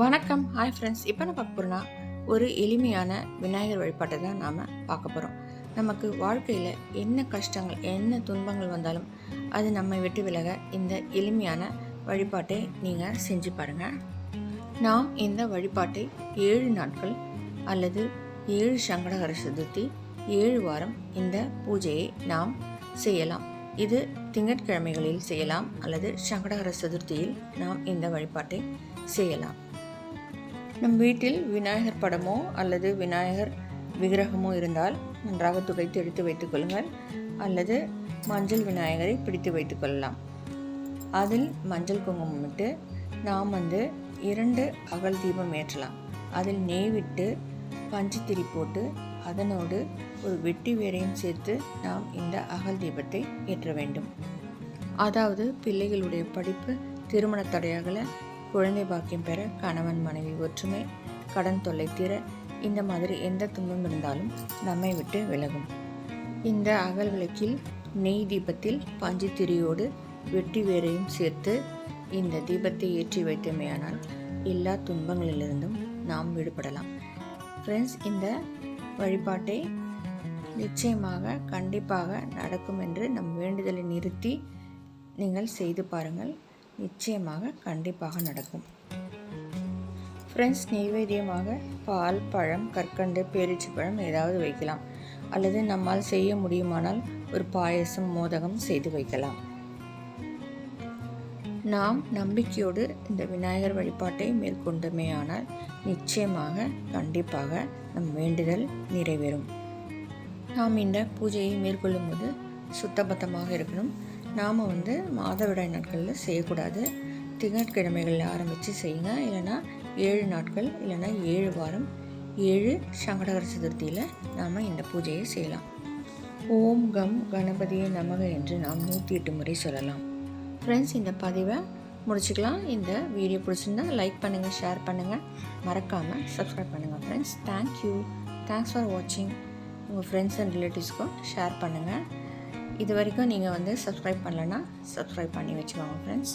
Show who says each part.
Speaker 1: வணக்கம். Hi friends இப்போ நான் பார்க்க போகிறோன்னா ஒரு எளிமையான விநாயகர் வழிபாட்டை தான் நாம் பார்க்க போகிறோம் நமக்கு வாழ்க்கையில் என்ன கஷ்டங்கள் என்ன துன்பங்கள் வந்தாலும் அது நம்மை விட்டு விலக இந்த எளிமையான வழிபாட்டை நீங்கள் செஞ்சு பாருங்கள் நாம் இந்த வழிபாட்டை ஏழு நாட்கள் அல்லது ஏழு சங்கடகர சதுர்த்தி ஏழு வாரம் இந்த பூஜையை நாம் செய்யலாம். இது திங்கட்கிழமைகளில் செய்யலாம் அல்லது சங்கடகர சதுர்த்தியில் நாம் இந்த வழிபாட்டை செய்யலாம். நம் வீட்டில் விநாயகர் படமோ அல்லது விநாயகர் விக்கிரகமோ இருந்தால் நன்றாக துடைத்து எடுத்து வைத்துக் கொள்ளுங்கள். அல்லது மஞ்சள் விநாயகரை பிடித்து வைத்துக் கொள்ளலாம். அதில் மஞ்சள் குங்குமம் விட்டு நாம் வந்து இரண்டு அகல் தீபம் ஏற்றலாம். அதில் நெய் விட்டு பஞ்சுத்திரி போட்டு அதனோடு ஒரு வெட்டி வேரையும் சேர்த்து நாம் இந்த அகல் தீபத்தை ஏற்ற வேண்டும். அதாவது பிள்ளைகளுடைய படிப்பு திருமண தடையாகலை குழந்தை பாக்கியம் பெற கணவன் மனைவி ஒற்றுமை கடன் தொல்லை தீர இந்த மாதிரி எந்த துன்பம் இருந்தாலும் நம்மை விட்டு விலகும். இந்த அகல் விளக்கில் நெய் தீபத்தில் பஞ்சு திரியோடு வெட்டி வேரையும் சேர்த்து இந்த தீபத்தை ஏற்றி வைத்தமையானால் எல்லா துன்பங்களிலிருந்தும் நாம் விடுபடலாம். ஃப்ரெண்ட்ஸ் இந்த வழிபாட்டை நிச்சயமாக கண்டிப்பாக நடக்கும் என்று நம் வேண்டுதலை நிறுத்தி நீங்கள் செய்து பாருங்கள். நிச்சயமாக கண்டிப்பாக நடக்கும். ஃப்ரெண்ட்ஸ் நெய்வேத்தியமாக பால் பழம் கற்கண்டு பேரிச்சி பழம் ஏதாவது வைக்கலாம். அல்லது நம்மால் செய்ய முடியுமானால் ஒரு பாயசம் மோதகம் செய்து வைக்கலாம். நாம் நம்பிக்கையோடு இந்த விநாயகர் வழிபாட்டை மேற்கொண்டமேயானால் நிச்சயமாக கண்டிப்பாக நம் வேண்டுதல் நிறைவேறும். நாம் இந்த பூஜையை மேற்கொள்ளும்போது சுத்தபத்தமாக இருக்கணும். நாம் வந்து மாதவிடாய் நாட்களில் செய்யக்கூடாது. திங்கட்கிழமைகளில் ஆரம்பித்து செய்யுங்க. இல்லைன்னா ஏழு நாட்கள் இல்லைன்னா ஏழு வாரம் ஏழு சங்கடகர சதுர்த்தியில் நாம் இந்த பூஜையை செய்யலாம். ஓம் கம் கணபதியே நமக என்று நாம் நூற்றி எட்டு முறை சொல்லலாம். ஃப்ரெண்ட்ஸ் இந்த பதிவை முடிச்சுக்கலாம். இந்த வீடியோ பிடிச்சிருந்தா லைக் பண்ணுங்கள் ஷேர் பண்ணுங்கள் மறக்காமல் சப்ஸ்கிரைப் பண்ணுங்கள் ஃப்ரெண்ட்ஸ் தேங்க்யூ தேங்க்ஸ் ஃபார் வாட்சிங் உங்கள் ஃப்ரெண்ட்ஸ் அண்ட் ரிலேட்டிவ்ஸ்க்கும் ஷேர் பண்ணுங்கள் இது வரைக்கும் நீங்கள் வந்து சப்ஸ்கிரைப் பண்ணலன்னா சப்ஸ்கிரைப் பண்ணி வச்சுக்கோங்க ஃப்ரெண்ட்ஸ்